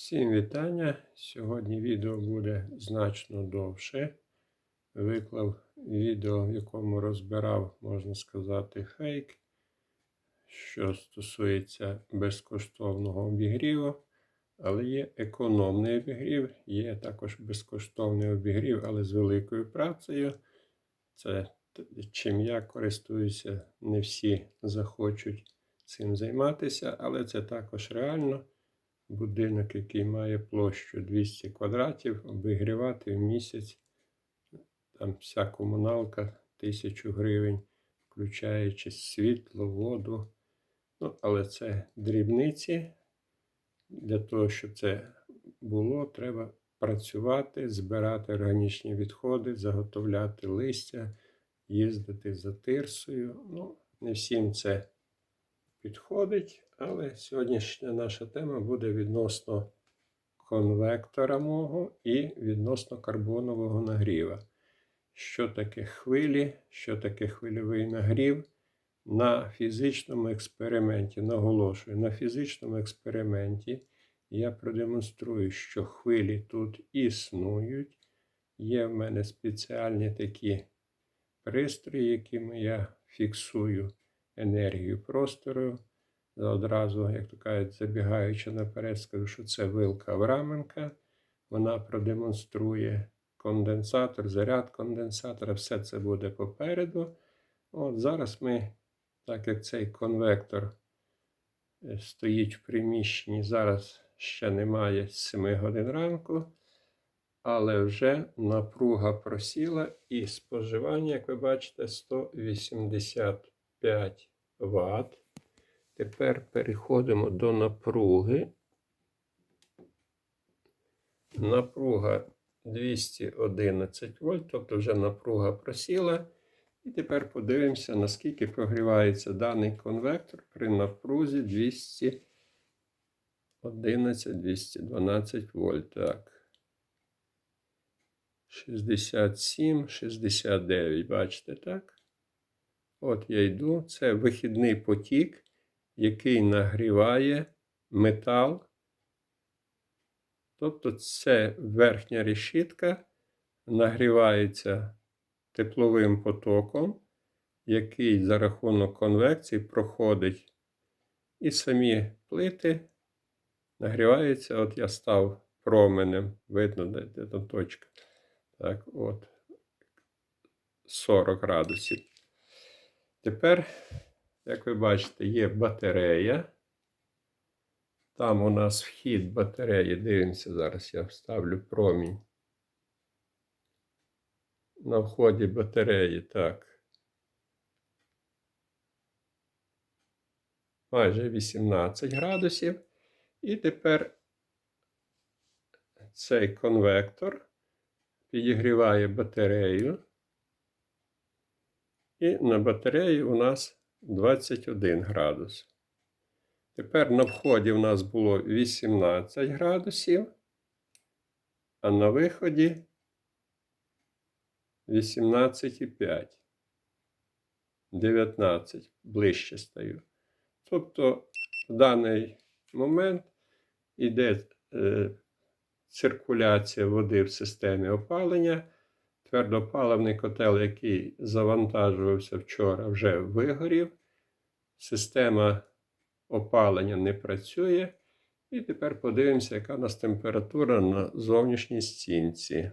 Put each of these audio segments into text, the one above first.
Всім вітання. Сьогодні відео буде значно довше. Виклав відео, в якому розбирав, можна сказати, фейк, що стосується безкоштовного обігріву. Але є економний обігрів, є також безкоштовний обігрів, але з великою працею. Це чим я користуюся, не всі захочуть цим займатися, але це також реально будинок, який має площу 200 квадратів, обігрівати в місяць. Там вся комуналка 1000 гривень, включаючи світло, воду. Ну, але це дрібниці. Для того, щоб це було, треба працювати, збирати органічні відходи, заготовляти листя, їздити за тирсою. Ну, не всім це підходить, але сьогоднішня наша тема буде відносно конвектора мого і відносно карбонового нагріва. Що таке хвилі, що таке хвильовий нагрів на фізичному експерименті. Наголошую, на фізичному експерименті я продемонструю, що хвилі тут існують. Є в мене спеціальні такі пристрої, якими я фіксую енергію простору. Одразу, як то кажуть, забігаючи наперед, скажу, що це вилка Авраменка. Вона продемонструє конденсатор, заряд конденсатора, все це буде попереду. От зараз ми, так як цей конвектор е, стоїть в приміщенні, зараз ще немає 7 годин ранку, але вже напруга просіла і споживання, як ви бачите, 185 Вт. Тепер переходимо до напруги. Напруга 211 вольт, тобто вже напруга просіла. І тепер подивимося, наскільки прогрівається даний конвектор при напрузі 211-212 вольт. Так. 67, 69, бачите, так? От я йду. Це вихідний потік, який нагріває метал. Тобто це верхня решітка нагрівається тепловим потоком, який за рахунок конвекції проходить. І самі плити нагріваються. От я став променем, видно, де, де там точка. Так, от 40 градусів. Тепер, як ви бачите, є батарея. Там у нас вхід батареї. Дивимося, зараз я вставлю промінь. На вході батареї, так. Майже 18 градусів. І тепер цей конвектор підігріває батарею. І на батареї у нас 21 градус. Тепер на вході у нас було 18 градусів, а на виході 18,5. 19 ближче стаю. Тобто в даний момент йде е, циркуляція води в системі опалення. Твердопаливний котел, який завантажувався вчора, вже вигорів. Система опалення не працює. І тепер подивимося, яка у нас температура на зовнішній стінці.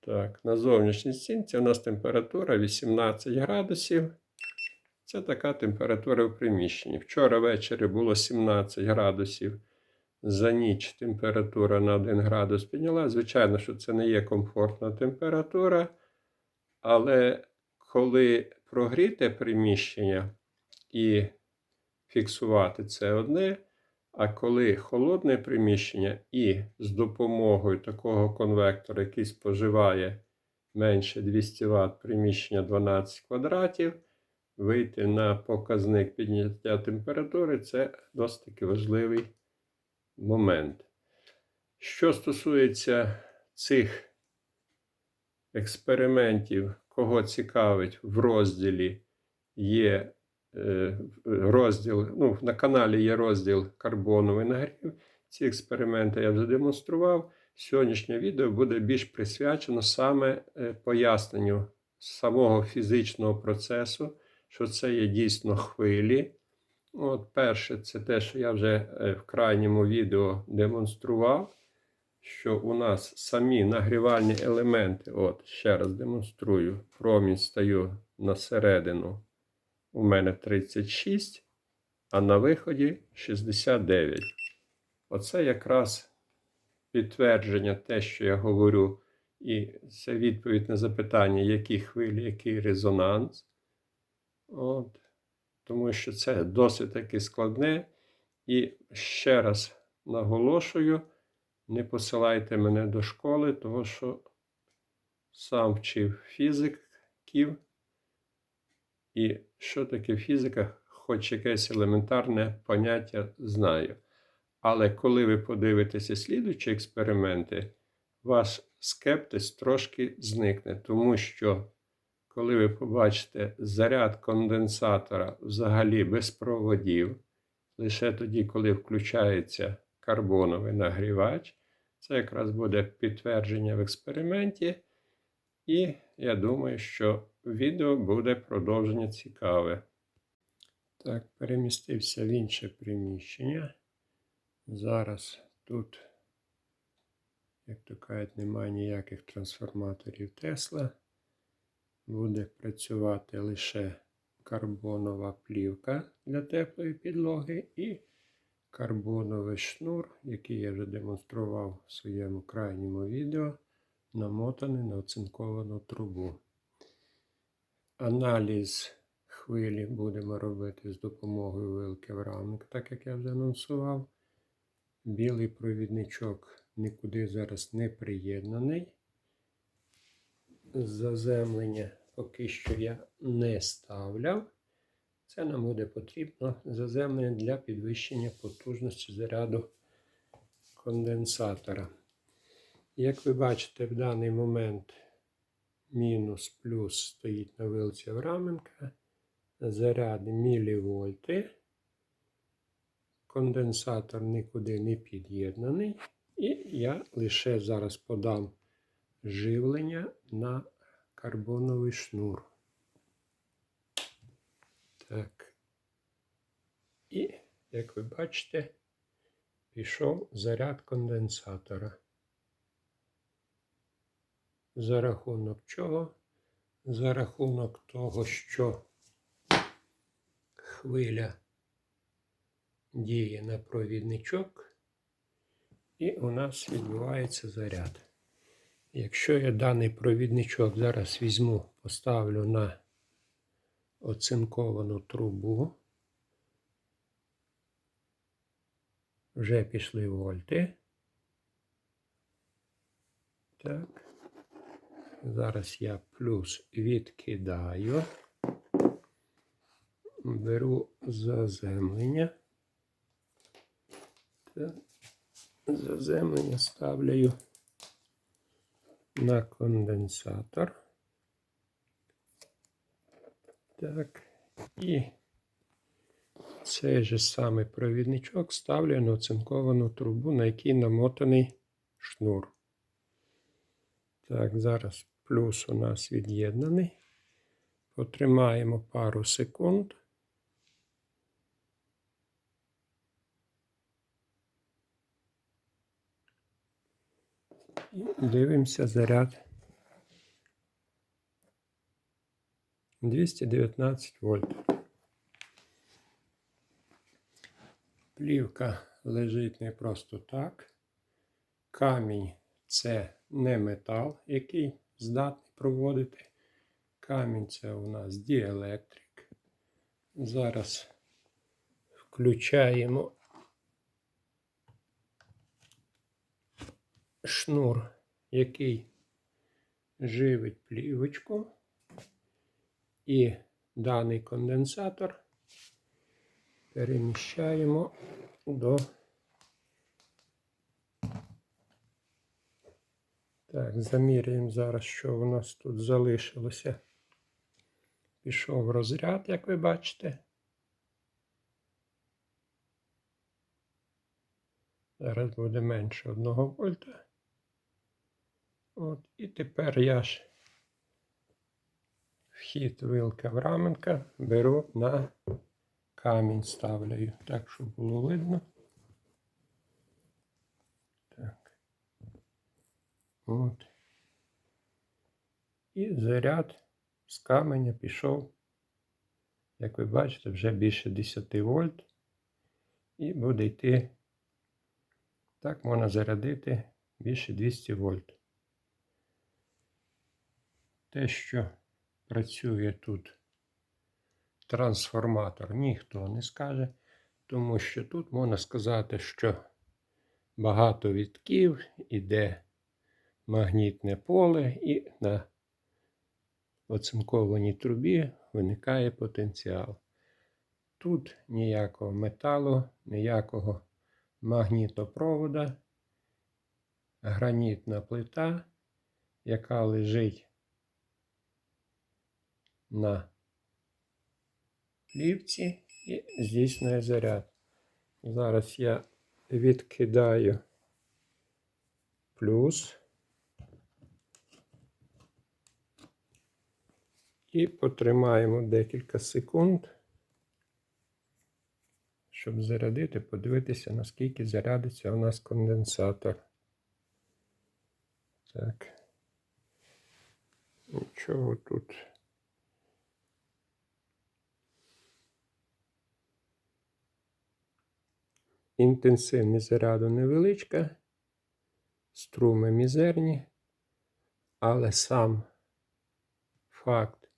Так, на зовнішній стінці у нас температура 18 градусів. Це така температура в приміщенні. Вчора ввечері було 17 градусів. За ніч температура на 1 градус підняла. Звичайно, що це не є комфортна температура. Але коли прогріте приміщення і фіксувати це одне, а коли холодне приміщення і з допомогою такого конвектора, який споживає менше 200 Вт приміщення 12 квадратів, вийти на показник підняття температури це досить таки важливий момент. Що стосується цих експериментів, кого цікавить, в розділі є е, розділ. Ну, на каналі є розділ карбоновий нагрів. Ці експерименти я вже демонстрував. Сьогоднішнє відео буде більш присвячено саме е, поясненню самого фізичного процесу, що це є дійсно хвилі. От перше, це те, що я вже е, в крайньому відео демонстрував, що у нас самі нагрівальні елементи, от ще раз демонструю, промінь стаю на середину, у мене 36, а на виході 69. Оце якраз підтвердження те, що я говорю, і це відповідь на запитання, які хвилі, який резонанс. От. Тому що це досить таки складне. І ще раз наголошую, не посилайте мене до школи, тому що сам вчив фізиків. І що таке фізика, хоч якесь елементарне поняття знаю. Але коли ви подивитеся слідуючі експерименти, ваш скептиз трошки зникне, тому що коли ви побачите заряд конденсатора взагалі без проводів, лише тоді, коли включається карбоновий нагрівач, це якраз буде підтвердження в експерименті. І я думаю, що відео буде продовження цікаве. Так, перемістився в інше приміщення. Зараз тут, як то кажуть, немає ніяких трансформаторів Тесла. Буде працювати лише карбонова плівка для теплої підлоги і карбоновий шнур, який я вже демонстрував в своєму крайньому відео, намотаний на оцинковану трубу. Аналіз хвилі будемо робити з допомогою вилки в рамник, так як я вже анонсував. Білий провідничок нікуди зараз не приєднаний. Заземлення поки що я не ставляв. Це нам буде потрібно заземлення для підвищення потужності заряду конденсатора. Як ви бачите, в даний момент мінус плюс стоїть на вилці Авраменка. Заряд мілівольти. Конденсатор нікуди не під'єднаний. І я лише зараз подам живлення на карбоновий шнур. Так. І, як ви бачите, пішов заряд конденсатора. За рахунок чого? За рахунок того, що хвиля діє на провідничок, і у нас відбувається заряд. Якщо я даний провідничок зараз візьму, поставлю на оцинковану трубу, вже пішли вольти. Так. Зараз я плюс відкидаю, беру заземлення. Так. Заземлення ставляю на конденсатор. Так, і цей же самий провідничок ставлю на оцинковану трубу, на якій намотаний шнур. Так, зараз плюс у нас від'єднаний. Потримаємо пару секунд. Дивимося заряд 219 вольт. Плівка лежить не просто так. Камінь це не метал, який здатний проводити. Камінь це у нас діелектрик. Зараз включаємо шнур, який живить плівочку, і даний конденсатор переміщаємо до. Так, замірюємо зараз, що у нас тут залишилося. Пішов розряд, як ви бачите. Зараз буде менше 1 вольта. От, і тепер я ж вхід вилка в раменка беру на камінь ставлю, так, щоб було видно. Так. От. І заряд з каменя пішов, як ви бачите, вже більше 10 вольт. І буде йти, так можна зарядити більше 200 вольт. Те, що працює тут трансформатор, ніхто не скаже, тому що тут можна сказати, що багато вітків іде магнітне поле, і на оцинкованій трубі виникає потенціал. Тут ніякого металу, ніякого магнітопровода, гранітна плита, яка лежить на плівці і здійснює заряд. Зараз я відкидаю плюс і потримаємо декілька секунд, щоб зарядити, подивитися, наскільки зарядиться у нас конденсатор. Так. Нічого тут. Інтенсивність заряду невеличка, струми мізерні, але сам факт,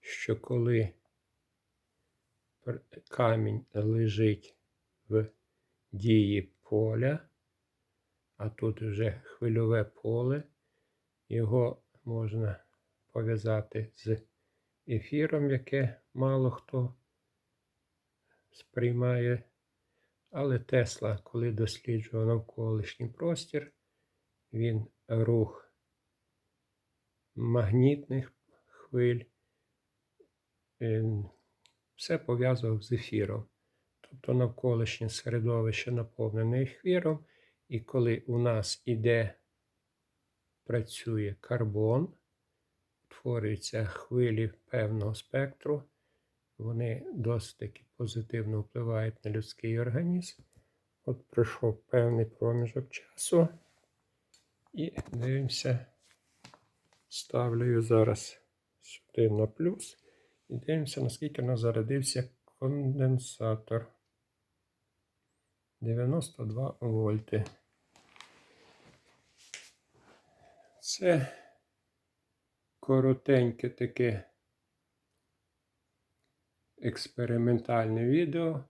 що коли камінь лежить в дії поля, а тут вже хвильове поле, його можна пов'язати з ефіром, яке мало хто сприймає. Але Тесла, коли досліджував навколишній простір, він рух магнітних хвиль, е, все пов'язував з ефіром. Тобто навколишнє середовище наповнене ефіром, і коли у нас іде, працює карбон, утворюються хвилі певного спектру, вони досить таки позитивно впливають на людський організм. От пройшов певний проміжок часу. І дивимося, ставлю зараз сюди на плюс. І дивимося, наскільки у нас зарядився конденсатор. 92 вольти. Це коротеньке таке експериментальне відео.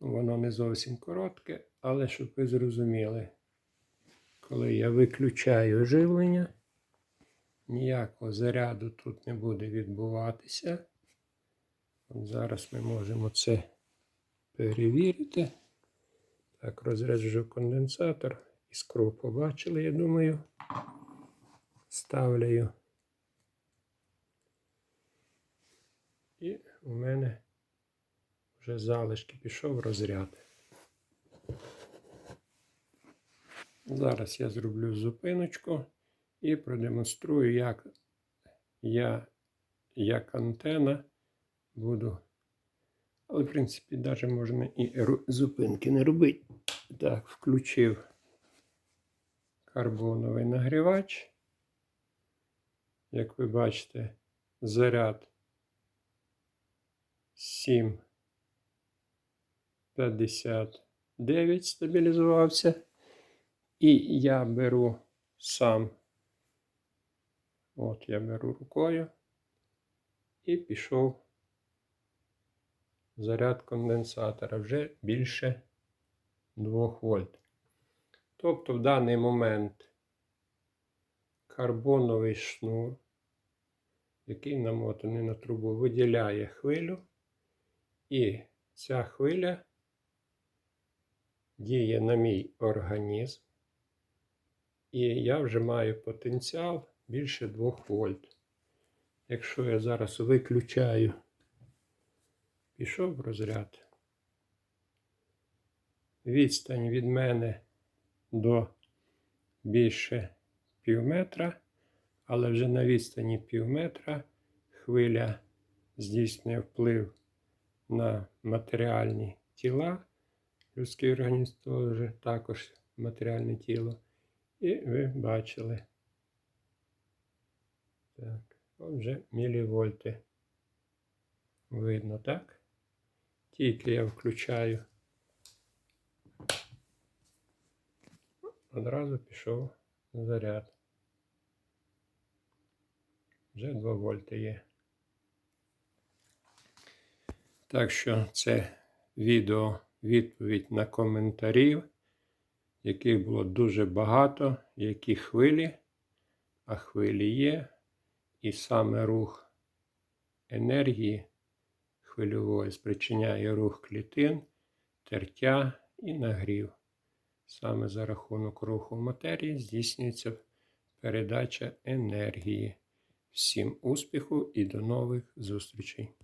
Воно не зовсім коротке, але щоб ви зрозуміли, коли я виключаю живлення, ніякого заряду тут не буде відбуватися. От зараз ми можемо це перевірити. Так, розряджу конденсатор. Іскру побачили, я думаю. Ставлю. І у мене вже залишки пішов розряд. Зараз я зроблю зупиночку і продемонструю, як я як антена буду. Але, в принципі, навіть можна і зупинки не робити. Так, включив карбоновий нагрівач. Як ви бачите, заряд 7,59 стабілізувався. І я беру сам, от я беру рукою. І пішов. Заряд конденсатора. Вже більше 2 вольт. Тобто в даний момент карбоновий шнур, який намотаний на трубу, виділяє хвилю, і ця хвиля діє на мій організм. І я вже маю потенціал більше 2 вольт. Якщо я зараз виключаю, пішов розряд. Відстань від мене до більше пів метра, але вже на відстані пів метра хвиля здійснює вплив на матеріальні тіла. Людський організм теж також матеріальне тіло. І ви бачили. Так, отже, мілівольти. Видно, так? Тільки я включаю. Одразу пішов заряд. Вже 2 вольти є. Так що це відео відповідь на коментарі, яких було дуже багато, які хвилі, а хвилі є, і саме рух енергії хвильової спричиняє рух клітин, тертя і нагрів. Саме за рахунок руху матерії здійснюється передача енергії. Всім успіху і до нових зустрічей!